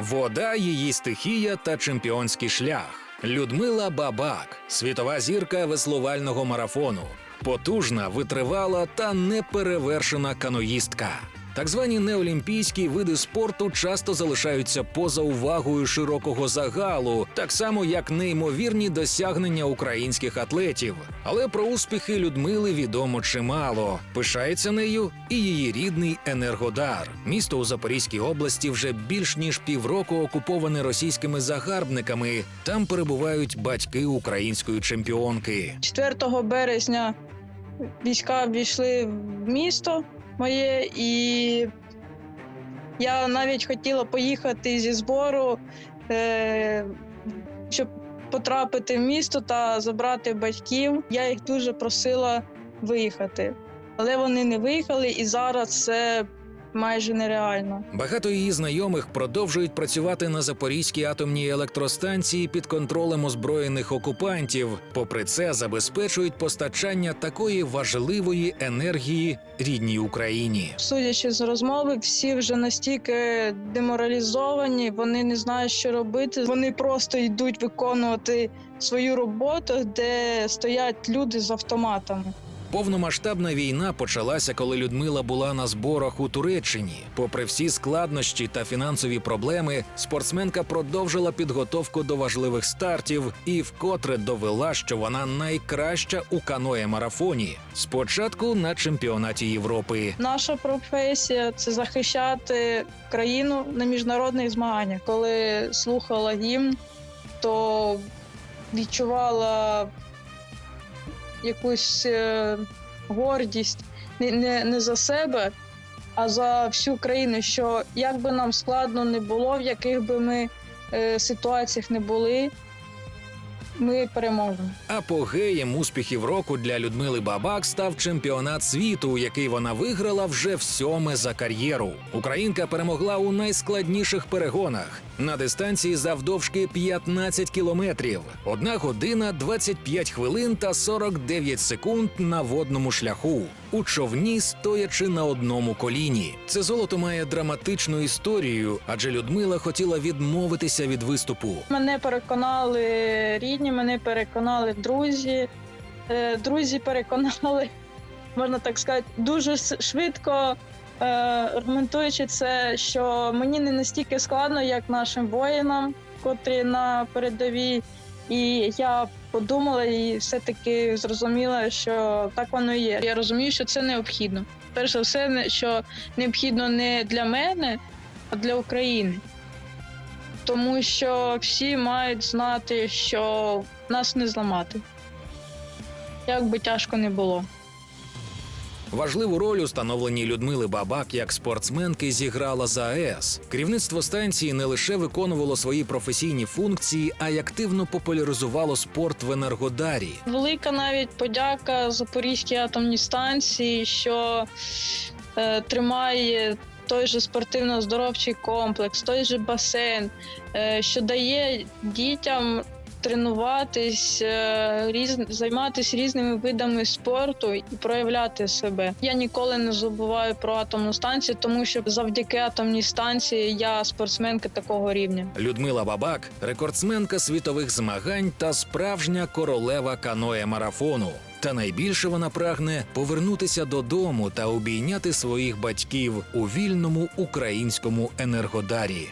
Вода її стихія та чемпіонський шлях. Людмила Бабак, світова зірка веслувального марафону, потужна, витривала та неперевершена каноїстка. Так звані неолімпійські види спорту часто залишаються поза увагою широкого загалу, так само як неймовірні досягнення українських атлетів. Але про успіхи Людмили відомо чимало. Пишається нею і її рідний Енергодар. Місто у Запорізькій області вже більш ніж півроку окуповане російськими загарбниками. Там перебувають батьки української чемпіонки. 4 березня війська ввійшли в місто моє, і я навіть хотіла поїхати зі збору, е, щоб потрапити в місто та забрати батьків. Я їх дуже просила виїхати, але вони не виїхали, і зараз це майже нереально. Багато її знайомих продовжують працювати на Запорізькій атомній електростанції під контролем озброєних окупантів. Попри це, забезпечують постачання такої важливої енергії рідній Україні. Судячи з розмови, всі вже настільки деморалізовані, вони не знають, що робити. Вони просто йдуть виконувати свою роботу, де стоять люди з автоматами. Повномасштабна війна почалася, коли Людмила була на зборах у Туреччині. Попри всі складнощі та фінансові проблеми, спортсменка продовжила підготовку до важливих стартів і вкотре довела, що вона найкраща у каное марафоні. Спочатку на чемпіонаті Європи. Наша професія це захищати країну на міжнародних змаганнях. Коли слухала гімн, то відчувала якусь е, гордість не, не, не за себе, а за всю країну. Що як би нам складно не було, в яких би ми е, ситуаціях не були, ми переможемо. Апогеєм успіхів року для Людмили Бабак став чемпіонат світу, який вона виграла вже в сьоме за кар'єру. Українка перемогла у найскладніших перегонах на дистанції завдовжки 15 кілометрів, 1 година 25 хвилин та 49 секунд на водному шляху. У човні стоячи на одному коліні. Це золото має драматичну історію, адже Людмила хотіла відмовитися від виступу. Мене переконали рідні, мене переконали друзі. Е, Друзі переконали, можна так сказати, дуже швидко е, аргументуючи це, що мені не настільки складно, як нашим воїнам, котрі на передовій. І я подумала і все-таки зрозуміла, що так воно є. Я розумію, що це необхідно. Перш за все, що необхідно не для мене, а для України тому що всі мають знати, що нас не зламати. Як би тяжко не було. Важливу роль у становленні Людмили Бабак як спортсменки зіграла ЗАЕС. Керівництво станції не лише виконувало свої професійні функції, а й активно популяризувало спорт в Енергодарі. Велика навіть подяка Запорізькій атомній станції, що е, тримає той же спортивно-здоровчий комплекс, той же басейн, е, що дає дітям тренуватись, е, різ, займатися різними видами спорту і проявляти себе. Я ніколи не забуваю про атомну станцію, тому що завдяки атомній станції я спортсменка такого рівня. Людмила Бабак рекордсменка світових змагань та справжня королева каноє марафону. Та найбільше вона прагне повернутися додому та обійняти своїх батьків у вільному українському енергодарі.